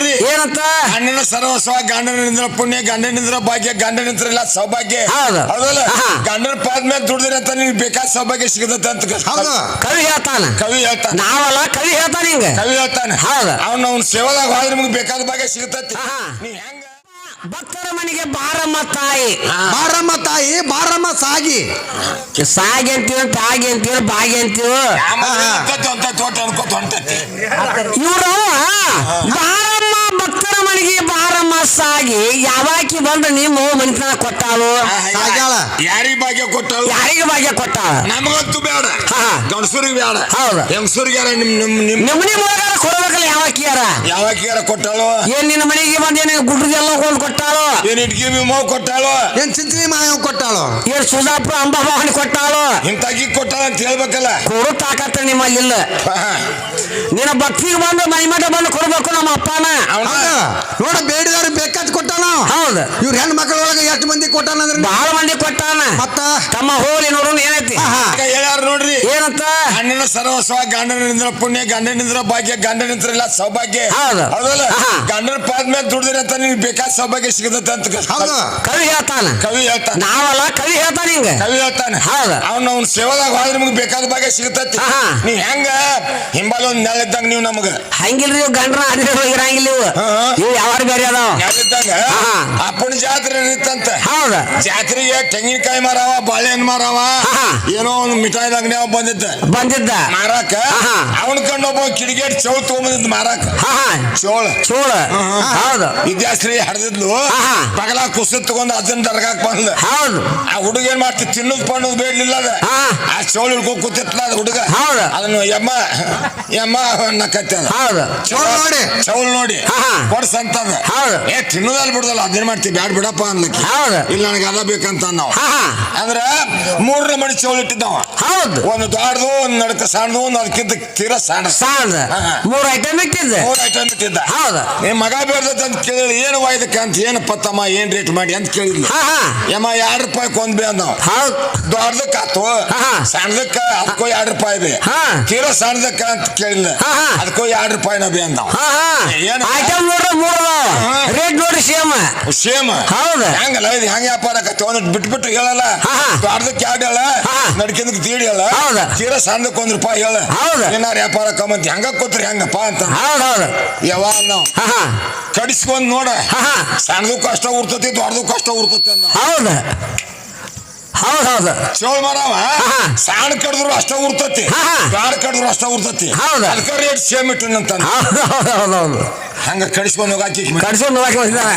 ನೋಡ್ರಿ ಏನಂತ? ಗಂಡನ ಸರ್ವಸ್ವ ಗಂಡನಿಂದ್ರ ಪುಣ್ಯ ಗಂಡನಿಂದ ಭಾಗ್ಯ ಗಂಡನಿಂದ್ರ ಎಲ್ಲ ಸೌಭಾಗ್ಯ. ಹೌದು. ಹೌದಲ್ಲ? ಆಹಾ. ಗಂಡನ ಪಾದ ಮೇಲೆ ದುಡ್ದಿರ ಅಂತ ನಿಮ್ಗೆ ಬೇಕಾದ ಸೌಭಾಗ್ಯ ಸಿಗತೈತೆ ಅಂತ ಹೌದು. ಕವಿ ಹೇಳ್ತಾನ. ಕವಿ ಹೇಳ್ತಾನೆ. ನಾವಲ್ಲ ಕವಿ ಹೇಳ್ತಾನ ಹಿಂಗ ಕವಿ ಹೇಳ್ತಾನೆ. ಹೌದು. ಅವ್ನ ಅವ್ನ ಸೇವಾದಾಗ ಹೋದ್ರೆ ನಿಮ್ಗೆ ಬೇಕಾದ ಭಾಗ್ಯ ಸಿಗತೈತಿ ಆಹಾ. ನೀ ಹೆಂಗ? ಭಕ್ತರ ಮನೆಗೆ ಬಾರಮ್ಮ ತಾಯಿ. ಬಾರಮ್ಮ ತಾಯಿ ಬಾರಮ್ಮ ಸಾಗಿ. ಸಾಗಿ ಅಂತೀವ ತಾಗಿ ಅಂತೀವ ಬಾಗಿ ಅಂತೀವ ಅಂತ ತೋಟ ಅನ್ಕೋತ ಹೊಂಟೈತಿ ಇವ್ರು ಬಾರಮ್ಮ ಮನೆಗೆ ಬಾರಮ್ಮ ಸಾಗಿ ಯಾವಾಕಿ ಬಂದು ನಿಮ್ಮ ಮನಿತನ ಕೊಟ್ಟಾಳು? ಸಾಗ್ಯಾಳ. ಯಾರಿಗ ಭಾಗ್ಯ ಕೊಟ್ಟಳು? ಯಾರಿಗೆ ಭಾಗ್ಯ ಕೊಟ್ಟಾಳ? ನಮಗಂತೂ ಬೇಡ. ಹಾ. ಗಂಡಸೂರಿಗೆ ಬೇಡ. ಹೌದು. ಹೆಂಗಸೂರಿಗೆ ನಿಮ್ಮ ನಿಮ್ ನಿಮ್ ನಿಮ್ ನಿಮ್ಮನೆ ಮೂಲಕ ಕೊಡ್ಬೇಕಲ್ಲ ಯಾವಾಕಿಯಾರ? ಯಾರ ಕೊಟ್ಟಾಳು? ಏನ್ ನಿನ್ನ ಮನೆಗೆ ಬಂದೇನೆ ಗುಡ್ರದೆಲ್ಲ ಕೊಂಡು ಕೊಟ್ಟಾಳು? ಏನ್ ಇಟ್ಗಿ ವಿಮೋ ಕೊಟ್ಟಾಳು? ಏನ್ ಚಿಂತೆ ಮಾಯವ್ ಕೊಟ್ಟಾಳು? ಏನ್ ಸುಧಾಪುರ ಅಂಬಾಭವಾನಿ ಕೊಟ್ಟಾಳು? ಇಂತಾಗಿ ಕೊಟ್ಟಾಳ ಅಂತ ಹೇಳ್ಬೇಕಲ್ಲ. ಕೊಡು ತಾಕತ್ತ ನಿಮ್ಮಲ್ಲಿಲ್ಲ. ನಿನ್ನ ಭಕ್ತಿಗೆ ಬಂದು ಮೈಮಟ ಬಂದು ಕೊಡ್ಬೇಕು ನಮ್ಮ ಅಪ್ಪನ. ನೋಡ ಬೇಡಿದವ್ರಿಗೆ ಬೇಕಾದ್ ಕೊಟ್ಟಾನ. ಹೌದು. ಇವ್ರ ಹೆಣ್ಣು ಮಕ್ಕಳೊಳಗೆ ಎಷ್ಟು ಮಂದಿ ಕೊಟ್ಟಾನ ಅಂದ್ರೆ ಬಹಳ ಮಂದಿ ಕೊಟ್ಟಾನ. ಮತ್ತ? ತಮ್ಮ ಹೋಲಿ ನೋಡು ಏನೈತಿ ಹೇಳ್ಯಾರ ನೋಡ್ರಿ. ಏನಂತ? ಗಂಡನ ಸರ್ವಸ್ವ ಗಂಡನಿಂದ್ರ ಪುಣ್ಯ ಗಂಡನಿಂದ ಭಾಗ್ಯ ಗಂಡನಿಂದ್ರ ಎಲ್ಲ ಸೌಭಾಗ್ಯ. ಹೌದು. ಹೌದಲ್ಲ ಹಾ. ಗಂಡನ ಪಾದ ಮೇಲೆ ದುಡಿದ್ರಿ ಅಂತ ನಿಮ್ಗೆ ಬೇಕಾದ ಸೌಭಾಗ್ಯ ಸಿಗುತ್ತೆ ಅಂತ ಹೌದು. ಕವಿ ಹೇಳ್ತಾನ. ಕವಿ ಹೇಳ್ತಾನೆ. ನಾವಲ್ಲ ಕವಿ ಹೇಳ್ತಾನ ಹಿಂಗ ಕವಿ ಹೇಳ್ತಾನೆ. ಹೌದು. ಅವ್ನ ಅವ್ನ ಸೇವದಾಗ ಹೋದ್ರೆ ನಿಮ್ಗೆ ಬೇಕಾದ ಭಾಗ್ಯ ಸಿಗತೈತಿ ಆಹಾ. ನೀವ್ ಹೆಂಗ? ಹಿಂಬಾಲ ಒಂದ್ ನೆಲ ಇದ್ದಂಗ ನೀವು ನಮಗ. ಹಂಗಿಲ್ರಿ ಇವ್ ಗಂಡ್ರ ಅದೇ ಹೋಗಿರಂಗಿಲ್ಲ ಇವು. ಹಾ, ಹಾ. ಇವು ಯಾವಾರ ಬೇರೆ ಅದಾವ. ನೆಲ ಇದ್ದಂಗ? ಆಹಾ. ಅಪ್ಪನ ಜಾತ್ರೆ ನಡೀತಂತ. ಹೌದ. ಜಾತ್ರೆಗೆ ತೆಂಗಿನಕಾಯಿ ಮಾರವ ಬಾಳೆಹಣ್ಣು ಮಾರವ. ಆಹಾ. ಏನೋ ಒಂದು ಮಿಠಾಯಿ ಅಂಗಡಿ ಬಂದಿದ್ದ. ಬಂದಿದ್ದ. ಮಾರಾಕ. ಅವನ ಕಂಡು ಒಬ್ಬ ಕಿಡಿಗೇಟ್ ಚೌಳ್ ತಗೊಂಬಂದಿದ್ದ ಮಾರಾಕ. ಹಾ ಹಾ. ಚೋಳ. ಚೋಳ. ಹೌದು. ವಿದ್ಯಾಶ್ರೀ ಹರಿದಿದ್ಲು. ಪಗಲ ಕುಸಿದ್ ತಗೊಂಡ್ ಅದನ್ನ ದರ್ಗಾಕ್ ಬಂದ. ಹೌದು. ಆ ಹುಡುಗ ಏನ್ ಮಾಡ್ತಿ? ತಿನ್ನೋದ್ ಪಣ್ಣೋದ್ ಬೇಡ್ಲಿಲ್ಲ ಅದ. ಆ ಚೋಳ ಹಿಡ್ಕೊ ಕೂತಿತ್ಲ ಅದ ಹುಡುಗ. ಹೌದು. ಅದನ್ನು ಯಮ್ಮ ಯಮ್ಮ ನಕ್ಕತ್ತೆ ಹೌದು. ಚೋಳ ನೋಡಿ. ಚೌಲ್ ನೋಡಿ. ಕೊಡ್ಸ್ ಅಂತದ ಹೌದು. ಏ ತಿನ್ನೋದಲ್ಲ ಬಿಡದಲ್ಲ ಅದೇನ್ ಮಾಡ್ತಿ? ಬ್ಯಾಡ್ ಬಿಡಪ್ಪ ಅನ್ಲಕ್ಕಿ. ಹೌದು. ಇಲ್ಲ ನನಗೆ ಅದ ಬೇಕಂತ ನಾವು ಅಂದ್ರ ಮೂರನೇ ಮಣಿ ಚೌಲ್ ಇಟ್ಟಿದ್ದವ. ಹೌದು. ಒಂದು ದೊಡ್ಡದು ಒಂದು ನಡಕ ಸಣ್ಣದು ಒಂದು ಅದಕ್ಕಿಂತ ತೀರಾ ಸಣ್ಣ ಸಾಂದ್ ಹಾ, ಹಾ. ಮೂರ್ ಐಟಮ್ ಇಟ್ಟಿದ್ದ ಮೂರ್ ಐಟಮ್ ಇಟ್ಟಿದ್ದ ಹೌದು. ನಿಮ್ ಮಗ ಬೇಡ್ದತ್ ಅಂತ ಕೇಳಿದ್ರೆ ಏನು ವಾಯ್ದಕ್ಕೆ ಅಂತ ಏನು ಪತ್ತಮ್ಮ ಏನ್ ರೇಟ್ ಮಾಡಿ? ಅಂತ ಕೇಳಿದ್ಲು. ಹಾ ಹಾ. ಯಮ್ಮ ಎರಡು ರೂಪಾಯಿ ಒಂದ್ ಬೇ ಅಂದವ ಹೌದು. ದೊಡ್ಡದಕ್ಕ ಆತು. ಹಾ. ಸಣ್ಣದಕ್ಕ ಅದಕ್ಕೂ ಎರಡು ರೂಪಾಯಿ ಬೇ. ಹಾ. ತೀರಾ ಸಣ್ಣದಕ್ಕ ಅಂತ ಕೇಳಿಲ್ಲ ಹಾ, ಹಾ. ಅದಕ್ಕೂ ಎರಡು ರೂಪಾಯಿನ ಬೇ ಅಂದವ ಹಾ ಹಾ. ಏನು? ಐಟಮ್ ನೋಡ್ರಿ ಮೂರ್ ಹಾ. ರೇಟ್ ನೋಡಿ ಸೇಮ್ ಸೇಮ್. ಹೌದು. ಹೆಂಗಲ್ಲ ಇದು ಹೆಂಗ ವ್ಯಾಪಾರ ಆಕತ್ತೆ ಒಂದ್ ಬಿಟ್ಬಿಟ್ಟು ಹೇಳಲ್ಲ. ಹಾ, ಹಾ. ದೊಡ್ಡದಕ್ಕೆ ಎರಡು ಹೇಳ. ಹಾ. ನಡ್ಕಿಂದಕ್ಕೆ ತೀಡಿ ಹೇಳ. ಹೌದು. ತೀರಾ ಸಣ್ಣದಕ್ಕೆ ಒಂದ್ ರೂಪಾಯಿ ಹೇಳ. ಹೌದು. ಏನಾರ ವ್ಯಾಪಾರ ಕಮ್ಮಂತ ಹೆಂಗ ಕೊತ್ರಿ ಹೆಂಗಪ್ಪ ಅಂತ. ಹೌದು ಹೌದು. ಯಾವಾಗ ನಾವು ಹಾ ಹಾ. ಕಡಿಸ್ಕೊಂಡ್ ನೋಡ. ಹಾ, ಹಾ. ಸಣ್ಣದು ಕಷ್ಟ ಉರ್ತತಿ ದೊಡ್ಡದು ಕಷ್ಟ ಉರ್ತತಿ ಅಂದ. ಹೌದು. ಹೌದು ಹೌದು. ಚೋಳ್ ಮರವ. ಹಾ. ಸಣ್ಣ ಕಡಿದ್ರು ಅಷ್ಟ ಉರ್ತತಿ ಹಾ. ದೊಡ್ಡ ಕಡಿದ್ರು ಅಷ್ಟ ಉರ್ತತಿ. ಹೌದು. ಅದಕ್ಕೆ ರೇಟ್ ಸೇಮ್ ಇಟ್ಟನಂತ ಹೌದು ಹೌದು ಹೌದು ಹೌದು. ಹಂಗ ಕಡಿಸ್ಕೊಂಡು ಹೋಗಾಕಿ ಕಡಿಸ್ಕೊಂಡು ಬಂದಿದ್ದಾನೆ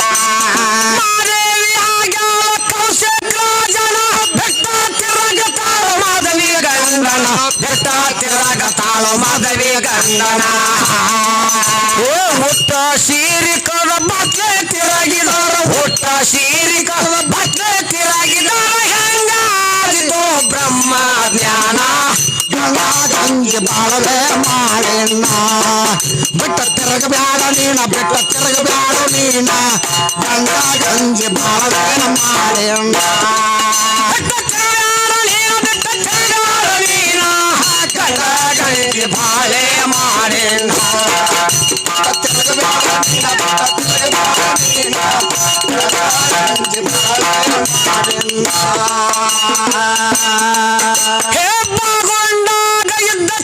ಗಂಡನ ತಾಳು ಮಾಧವಿ ಗಂಡನ ಓ ಹುಟ್ಟ ಸೀರಿಕದ ಬಟ್ಲೆ ತಿರಾಗಿದಾರ ಹುಟ್ಟ ಸೀರಿಕದ ಬಟ್ಲೆ ತಿರಾಗಿದಾರ ಹೆಂಗಾದಿತು ಬ್ರಹ್ಮ ಜ್ಞಾನ ಗಂಗಾ ಬಾಳಲೆ ಮಾಡಿನ ಬಿಟ್ಟ ತಿರುಗಬ್ಯಾಡ ನೀನ, ಬಿಟ್ಟ ತಿರುಗಬ್ಯಾಡ ನೀನ, ಗಂಗಾ ಗಂಗೆ ಬಾಳಲೆ ಮಾಡಿನ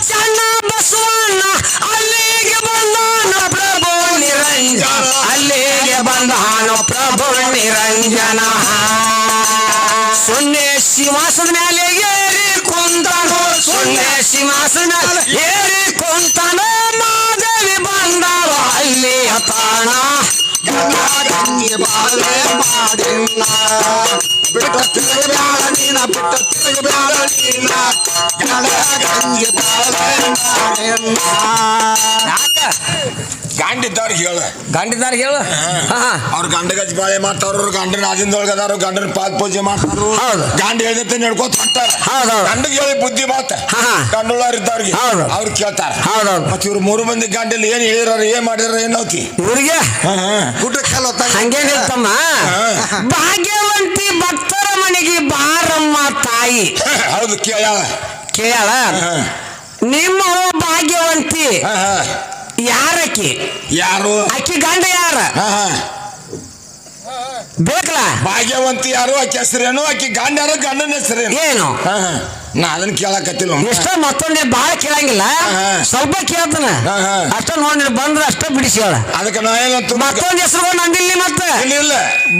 ಚನ್ನ ಬಸವಣ್ಣ ಅಲ್ಲಿಗೆ ಬಂದಾನ ಪ್ರಭು ನಿರಂಜನ ಕುಂತಾನೋ ಸಿಂಹಾಸನ ಏರಿ ಕುಂತನ ಮಾದೇವಿ ಬಂದವ ಅಲ್ಲಿ ತಾಣ ಬಾಳೆ ಮಾಡಿನ ಬಿಟ್ಟ ತಿರುಗಬ್ಯಾಡ ನೀನ, ಬಿಟ್ಟ ತಿರುಗಬ್ಯಾಡ ನೀನ. ಗಂಜಿ ಬಾಳೆ ಮಾಡಿನ ಯಾಕ ಹೇಳು. ಗಂಡಿದ್ದಾರ ಹೇಳ? ಗಂಡಿದಾರ ಹೇಳು ಹಾ. ಅವ್ರ ಗಂಡ ಬಾಳೆ ಮಾಡ್ತಾರ ಅವ್ರ ಗಂಡನ ಆದಿಂದೊಳಗ ಅದಾರ ಗಂಡನ ಪಾದ ಪೂಜೆ ಮಾಡ್ತಾರ ಹೌದು. ಗಂಡ ಹೇಳ್ದತ್ತೆ ನಡ್ಕೋತ ಹೊಂಟಾರ. ಹೌದು, ಹೌದು. ಗಂಡಗೆ ಹೇಳಿ ಬುದ್ಧಿ ಮಾತ. ಹಾ, ಹಾ. ಗಂಡುಳ್ಳಾರ್ ಇದ್ದವ್ರಿಗೆ ಹೌದು. ಅವ್ರು ಕೇಳ್ತಾರ. ಹೌದೌದು ಮತ್ ಇವ್ರು ಮೂರು ಮಂದಿ ಗಂಡಲ್ಲಿ ಏನ್ ಹೇಳಿರ ಏನ್ ಮಾಡಿದಾರ ಏನೌತಿ ಇವ್ರಿಗೆ? ಗುಡ್ಡ ಕಲ್ಲ ಹಂಗೇನಿರ್ತಮ್ಮ ಭಾಗ್ಯವಂತಿ ಭಕ್ತರ ಮನೆಗೆ ಬಾರಮ್ಮ ತಾಯಿ. ಹೌದು ಕೇಳ್ಯಾಳ. ಕೇಳ ಹಾ, ನಿಮ್ಮ ಭಾಗ್ಯವಂತಿ. ಹಾ, ಹಾ. ಯಾರಕ್ಕಿ? ಯಾರು? ಅಕ್ಕಿ ಗಂಡ ಯಾರ? ಹಾ, ಹಾ. ಬೇಕಲ್ಲ? ಭಾಗ್ಯವಂತಿ ಯಾರು? ಆಕೆ ಹೆಸರೇನು? ಆಕಿ ಗಂಡ ಯಾರು? ಗಂಡನ ಹೆಸರೇನು? ಏನು? ಹಾ, ಹಾ. ನಾ ಅದನ್ನ ಕೇಳಕತ್ತಿಲ್ಲ ಇಷ್ಟ ಮತ್ತೊಂದೆ ಬಾಳ ಕೇಳಂಗಿಲ್ಲ. ಸ್ವಲ್ಪ ಕೇಳ್ತಾನ. ಅಷ್ಟ ನೋಡಿ ಬಂದ್ರ ಅಷ್ಟ ಬಿಡಿಸಿ ಹೇಳ. ಅದಕ್ಕೆ ನಾ ಏನಂತ ಮತ್ತೊಂದು ಹೆಸರು ನಂದಿಲ್ಲ ಮತ್ತೆ. ಇಲ್ಲ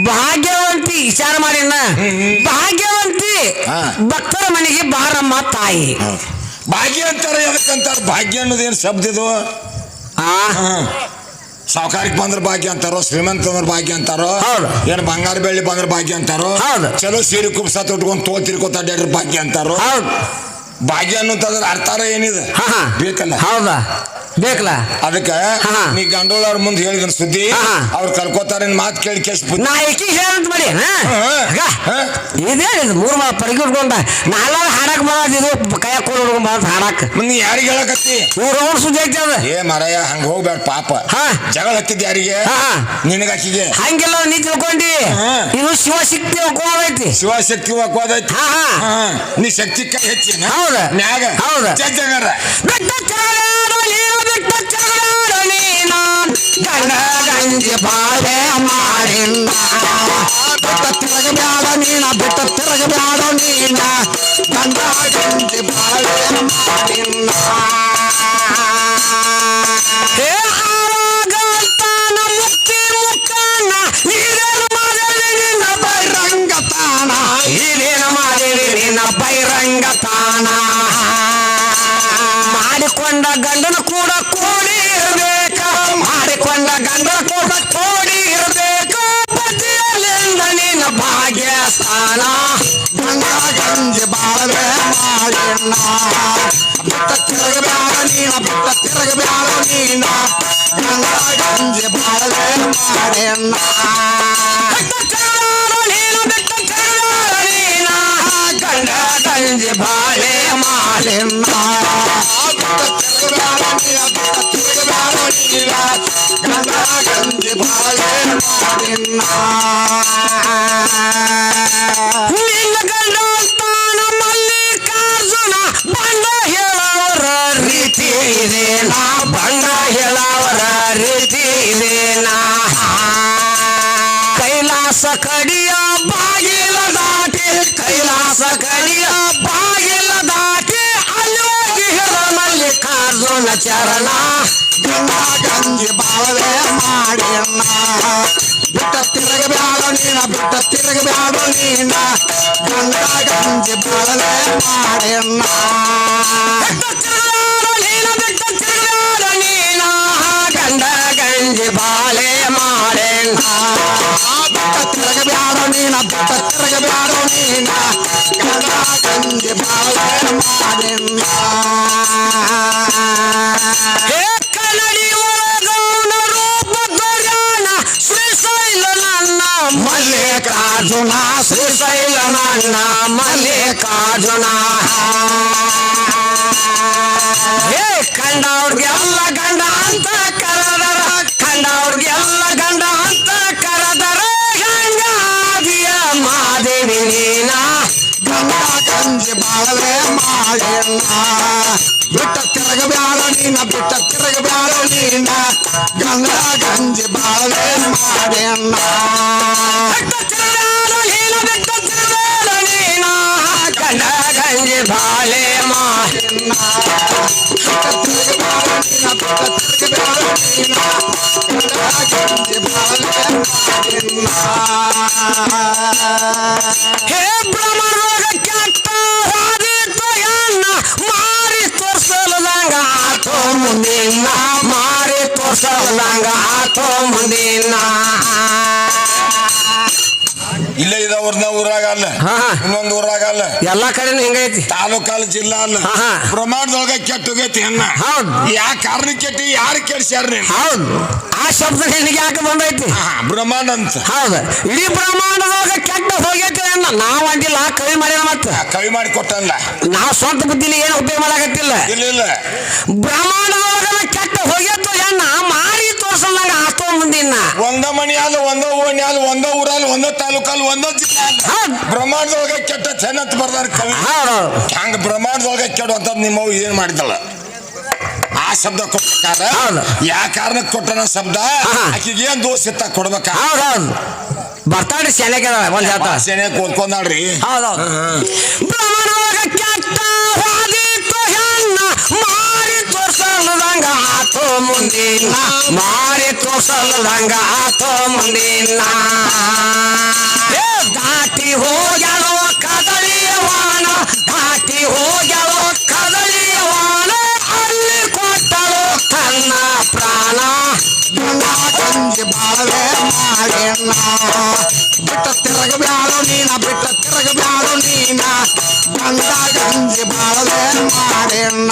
ಭಾಗ್ಯವಂತಿ ವಿಚಾರ ಮಾಡಿನ ಭಾಗ್ಯವಂತಿ. ಭಕ್ತರ ಮನೆಗೆ ಬಾರಮ್ಮ ತಾಯಿ. ಭಾಗ್ಯ ಅಂತಾರ ಯಾವ್ದಕ್ಕಂತಾರ ಭಾಗ್ಯ ಅನ್ನೋದೇನು ಶಬ್ದ ಇದು? ಸಾವುಕಾರಕ್ಕೆ ಬಂದ್ರ ಭಾಗ್ಯ ಅಂತಾರೋ ಶ್ರೀಮಂತ ಬಂದ್ರ ಭಾಗ್ಯ ಅಂತಾರೋ ಹೌದು. ಏನ್ ಬಂಗಾರ ಬೆಳ್ಳಿ ಬಂದ್ರ ಭಾಗ್ಯ ಅಂತಾರೋ ಹೌದು. ಚಲೋ ಸೀರೆ ಕುಪ್ಸ ತೊಟ್ಕೊಂಡ್ ತೋ ತಿರ್ಕೊತ ಅಡ್ಯಾಡ್ರ ಭಾಗ್ಯ ಅಂತಾರೋ ಹೌದು ಭಾಗ್ಯ ಅನ್ನೋಂತಂದ್ರ ಅರ್ಥಾರ ಏನಿದೆ. ಬೇಕಲ್ಲ ಹೌದಾ ಬೇಕಲ್ಲ ಅದಕ್ಕೆ. ನೀ ಗಂಡೋಳವ್ರ ಮುಂದೆ ಹೇಳಿದ ಸುದ್ದಿ. ಅವ್ರು ಕಲ್ಕೋತಾರ ಮಾತು ಕೇಳಿ ಕೇಸ್ ನಾ ಏಕಿ ಹೇಳಂತ ಮಾಡಿ ಹಾ. ಇದೇ ಮೂರು ಮಾ ಪಡಗಿ ಉಡ್ಕೊಂಡ ನಾಲ ಹಾಡಕ್ ಬರೋದು ಇದು ಕೈಯಾಗ ಕೊಡ್ ಹುಡ್ಕೊಂಡ್ ಬರೋದು ಹಾಡಕ್ ನೀ ಯಾರಿಗೆ ಹೇಳಕತ್ತಿ ಇವ್ರು ಅವ್ರ ಸುದ್ದಿ ಐತಿ ಅದ ಏ ಮಾರಾಯ ಹಂಗ ಹೋಗ್ಬೇಡ ಪಾಪ ಹಾ. ಜಗಳ ಹತ್ತಿದ್ ಯಾರಿಗೆ ಹಾ. ನಿನಗ ಆಕಿಗೆ ಹಂಗೆಲ್ಲ ನೀ ತಿಳ್ಕೊಂಡಿ. ಇದು ಶಿವ ಶಕ್ತಿ ಕೋದೈತಿ ಶಿವಶಕ್ತಿ ಹಾ. ನೀ ಶಕ್ತಿ ಕೈ ಹೆಚ್ಚಿನ ಹೌದು. ಮ್ಯಾಗ ಹೌದು. ಜಗ್ಗಂಗಾರ ಬಿಟ್ಟ ಚರಗಾಡು ನೀನು ಬಿಟ್ಟ ಚರಗಾಡು ನೀನು ಗಂಡ ಗಂಜಿ ಬಾಳೆ ಮಾಡಿಲ್ಲ ಬಿಟ್ಟ ತಿರುಗಬ್ಯಾಡ ನೀನ ಬಿಟ್ಟ ತಿರುಗಬ್ಯಾಡ ಮಾಡಿನ ಬಿಟ್ಟ ಚರಗಾಡು ನೀನು ಬಿಟ್ಟ ಚರಗಾಡು ಕಡಿಯ ಬಾಗಿಲ ದಾಟಿ, ಕೈಲಾಸ ಕಡಿಯ ಬಾಗಿಲ ದಾಟಿ ಹೇಳ ಮಲ್ಲಿಕಾರ್ಜುನ ಚರಣ. ಗಂಜಿ ಬಾಳವೆ ಮಾಡಿಯಣ್ಣ ಬಿಟ್ಟ ತಿರುಗಬ್ಯಾಡ ನೀನ, ಬಿಟ್ಟ ತಿರುಗಬ್ಯಾಡ ನೀನ. ಗಂಗಾ ಗಂಜಿ ಬಾಳವೆ ಮಾಡಿಯಣ್ಣ ಬಿಟ್ಟ ಮಲ್ಲಿಕಾರ್ಜುನ ಶ್ರೀಶೈಲನ ಮಲ್ಲಿಕಾರ್ಜುನ ಹೇ ಕಂಡವ್ರಿಗೆಲ್ಲ ಗಂಡ ಅಂತ ಕರೆದರ ಎಲ್ಲ ಗಂಡ ಅಂತ ಕರೆದರ. ಗಂಗಾದಿಯ ಮಾದೇವಿ ನೀನ ಗಂಗಾ ಗಂಜಿ ಬಾಳವೆ ಮಾಡಿಣ್ಣ ಬಿಟ್ಟ ತಿರುಗಬ್ಯಾಡ ನೀನ, ಬಿಟ್ಟ ತಿರುಗಬ್ಯಾಡ ನೀನ ಗಂಗಾ ಗಂಜಿ ಬಾಳವೆ ಮಾಡಿಣ್ಣ ಬಾಳವೆ ಮಾಡಿಣ್ಣ ಹೇ ಬ್ರಹ್ಮರೋಗ ಹೋದಿತ್ತು ಎನ್ನ ಮಾರಿ ತೋರ್ಸಲ್ದಂಗ ಆತೋ ಮುಂದಿನ ಮಾರಿ ತೋರ್ಸಲ್ದಂಗ ಆತೋ ಮುಂದಿನ ಇಲ್ಲೇ ಇದಾವ್ರನ್ನ ಊರಾಗ ಅಲ್ಲ. ಹಾ. ಇನ್ನೊಂದು ಊರಾಗ ಅಲ್ಲ. ಎಲ್ಲಾ ಕಡೆನೂ ಹಿಂಗೈತಿ? ತಾಲೂಕಲ್ಲ ಜಿಲ್ಲಾ ಅಲ್ಲ. ಹಾ, ಹಾ. ಪ್ರಮಾಣದೊಳಗ ಕೆಟ್ಟೋಗೈತಿ ಹೆಣ್ಣ. ಹೌದು. ಯಾ ಕಾರಣ ಕೆಟ್ಟಿ ಯಾರು ಕೆಡ್ಸ್ಯಾರ ನೀನು? ಹೌದು. ಆ ಶಬ್ದ ನಿನಗೆ ಯಾಕೆ ಬಂದೈತಿ? ಹಾ, ಬ್ರಹ್ಮಾಂಡ ಅಂತ. ಹೌದು. ಇಡೀ ಬ್ರಹ್ಮಾಂಡದೊಳಗ ಕೆಟ್ಟ ಹೋಗೈತಿ ಅನ್ನ ನಾವ್ ಅಂದಿಲ್ಲ ಕವಿ ಮಾಡ್ಯಾನ ಮತ್ತ. ಕವಿ ಮಾಡಿ ಕೊಟ್ಟಲ್ಲ. ನಾವ್ ಸ್ವಂತ ಬುದ್ಧಿಲಿ ಏನು ಉಪಯೋಗ ಮಾಡಕತ್ತಿಲ್ಲ. ಇಲ್ಲ ಇಲ್ಲ. ಬ್ರಹ್ಮಾಂಡದೊಳಗ ಕೆಟ್ಟ ಹೋಗೈತು ತೋರ್ಸಲ್ದಂಗ ಆತೋ ಮುಂದಿನ ಒಂದ ಮನಿ ಅಲ್ಲ ಒಂದ ಓಣಿ ಅಲ್ಲ ಒಂದ ಊರಲ್ಲ ಒಂದ ತಾಲೂಕಲ್ಲ ಒಂದ ಜಿಲ್ಲಾ ಹೌದ್. ಬ್ರಹ್ಮಾಂಡದೊಳಗ ಕೆಟ್ಟ ಚೆನ್ನತ್ ಬರ್ದಾರ ಕವಿ. ಹೌದು. ಹಂಗ ಬ್ರಹ್ಮಾಂಡದೊಳಗ ನಿಮ್ಮ ನಿಮ್ಮವ್ ಏನ್ ಮಾಡಿದಲ್ಲ ಆ ಶಬ್ದ ಕೊಡ್ಬೇಕಾರ ಹೌದು. ಯಾ ಕಾರಣಕ್ಕೆ ಕೊಟ್ಟನ ಶಬ್ದ? ಹಾ. ಆಕಿಗೆ ಏನ್ ದೋಷ ಇತ್ತ ಕೊಡ್ಬೇಕ? ಹೌದು ಹೌದು. ಬರ್ತಾಡ್ರಿ ಶಾಲೆಗೆ ಒಂದ್ ಹೇಳ್ತಾಳ ಭಾಷೆನೆ ಕೂತ್ಕೊಂಡಾಳ್ರಿ. ಹೌದೌದು ತೋರ್ಸಲ್ದಂಗ ಆತೋ ಮುಂದಿನ, ಮಾರಿ ತೋರ್ಸಲ್ದಂಗ ಆತೋ ಮುಂದಿನ. ದಾಟಿ ಹೋಗ್ಯಾಳೋ ಕದಳಿಯವಾನ ದಾಟಿ ಹೋಗ್ಯಾಳೋ ಕದಳಿಯವಾನ ಅಲ್ಲಿ ಕೊಟ್ಟಳು ತನ್ನ ಪ್ರಾಣ. ಗಂಜಿ ಬಾಳವೆ ಮಾಡೆಣ್ಣ ಬಿಟ್ಟ ತಿರಗಬ್ಯಾಳು ನೀನ, ಬಿಟ್ಟ ತಿರಗಬ್ಯಾಳು ನೀನ ಗಂಗಾ ಗಂಜಿ ಬಾಳವೆ ಮಾಡೆಣ್ಣ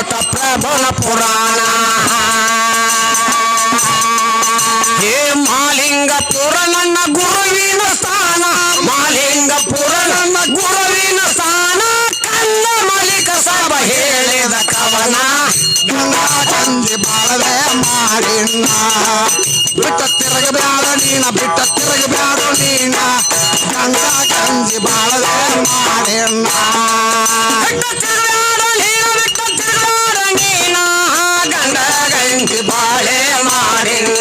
ಅಮೃತ ಪ್ರಭುನ ಪುರಾಣ ಹೇ ಮಾಲಿಂಗಪುರ ನನ್ನ ಗುರುವಿನ ಸ್ಥಾನ ಮಾಲಿಂಗಪುರ ನನ್ನ ಗುರುವಿನ ಸ್ಥಾನ ಕನ್ನ ಮಲಿಕ ಸಭ ಹೇಳಿದ ಕವನ ಗಂಗಾ ಗಂಜಿ ಬಾಳವೆ ಮಾಡೆಣ್ಣ ಬಿಟ್ಟ ತಿರಗಬ್ಯಾಳ ನೀನ ಬಿಟ್ಟ ತಿರಗಬ್ಯಾಳು ನೀನ ಗಂಗಾ ಗಂಜಿ ಬಾಳವೆ ಮಾಡೆಣ್ಣ மாறேங்க பாலே மாறேங்க